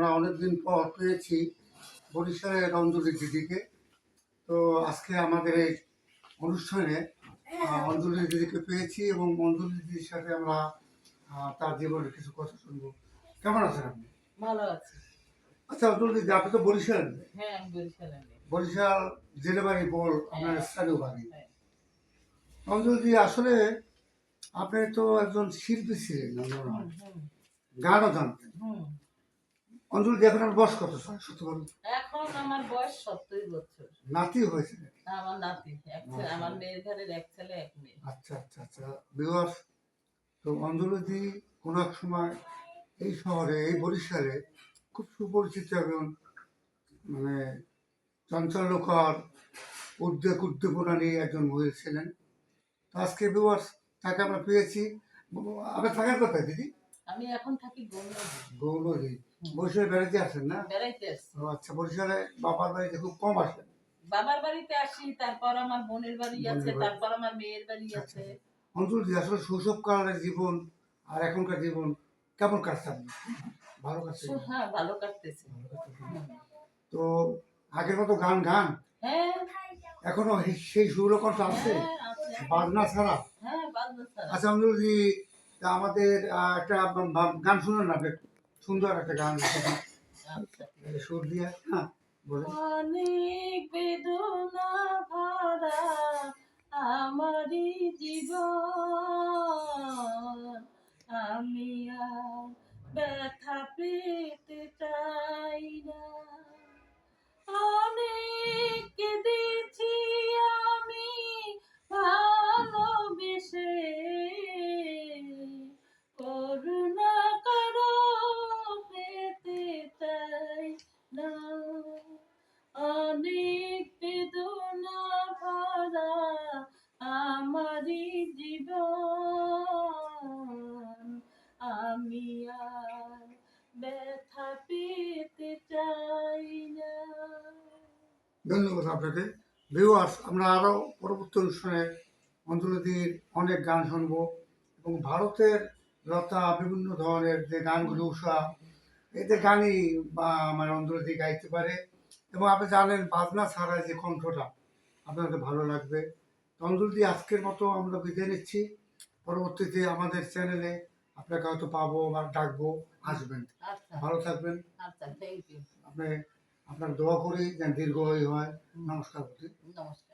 আমরা অনেকদিন পর পেয়েছি বরিশালের অঞ্জলি দিদিকে। তো আজকে আমাদের এই অনুষ্ঠানে অঞ্জলি দিদিকে পেয়েছি এবং অঞ্জলি দিদির সাথে আমরা তার জীবনের কিছু কথা শুনব। কেমন আছেন আপনি? ভালো আছে। আচ্ছা অঞ্জলি দিদি আপনি তো বরিশাল হ্যাঁ বরিশালে। বরিশাল জেলে বাড়ি বল আপনার স্থানীয় বাড়ি। হ্যাঁ। অঞ্জলি দিদি আসলে আপনি তো একজন শিল্পী ছিলেন হয়। গানও জানতেন। অঞ্জলি এখন আমার বয়স কত স্যার? সত্যি বলুন। এখন আমার বয়স সত্তর বছর। নাতি হয়েছে আমার নাতি। আমার মেয়ের ঘরের এক ছেলে এক মেয়ে। আচ্ছা আচ্ছা আচ্ছা। বিকজ তো অঞ্জলিদি কোনো এক সময় এই শহরে এই বরিশালে খুব সুপরিচিত একজন মানে চঞ্চলকর উদ্বেগ উদ্দীপনা নিয়ে একজন মহিলা ছিলেন। তো আজকে বিবাস তাকে আমরা পেয়েছি। আপনার থাকার কথা দিদি? আমি এখন থাকি গঙ্গা গৌরী বরিশালে বেড়াতে আসেন না? বেড়াইতে আসছি। ও আচ্ছা বরিশালে বাবার বাড়িতে খুব কম আসেন? বাবার বাড়িতে আসি তারপর আমার বোনের বাড়ি আছে তারপর আমার মেয়ের বাড়ি আছে। অঞ্জলি আসলে শৈশবকালের জীবন আর এখনকার জীবন কেমন কাটছে আপনি ভালো কাটছে হ্যাঁ ভালো কাটতেছে। তো আগের মতো গান গান? হ্যাঁ। এখনও সেই সুরকণ্ঠ আছে হ্যাঁ আছে। বাজনা ছাড়া? হ্যাঁ বাজনা ছাড়া। আচ্ছা অঞ্জলি আমাদের একটা গান শুনুন না আপনি? সুন্দর একটা গান। সুর দিয়ে হ্যাঁ অনেক বেদনা ভরা আমারই জীবন আমি আর ব্যথা পেতে ধন্যবাদ আপনাকে। ভিউয়ার্স আমরা আরও পরবর্তী অনুষ্ঠানে অঞ্জলিদির অনেক গান শুনব এবং ভারতের লতা বিভিন্ন ধরনের যে গানগুলো, উষা এতে গানই বা আমার অঞ্জলিদি গাইতে পারে। এবং আপনি জানেন, বাজনা ছাড়া যে কণ্ঠটা, আপনাদের ভালো লাগবে। অঞ্জলিদি আজকের মতো আমরা বিদায় নিচ্ছি। পরবর্তীতে আমাদের চ্যানেলে আপনাকে হয়তো পাবো বা ডাকবো আসবেন। আচ্ছা। ভালো থাকবেন। আচ্ছা থ্যাংক ইউ আপনি আপনার দোয়া করি যেন দীর্ঘ হয় নমস্কার বলি নমস্কার।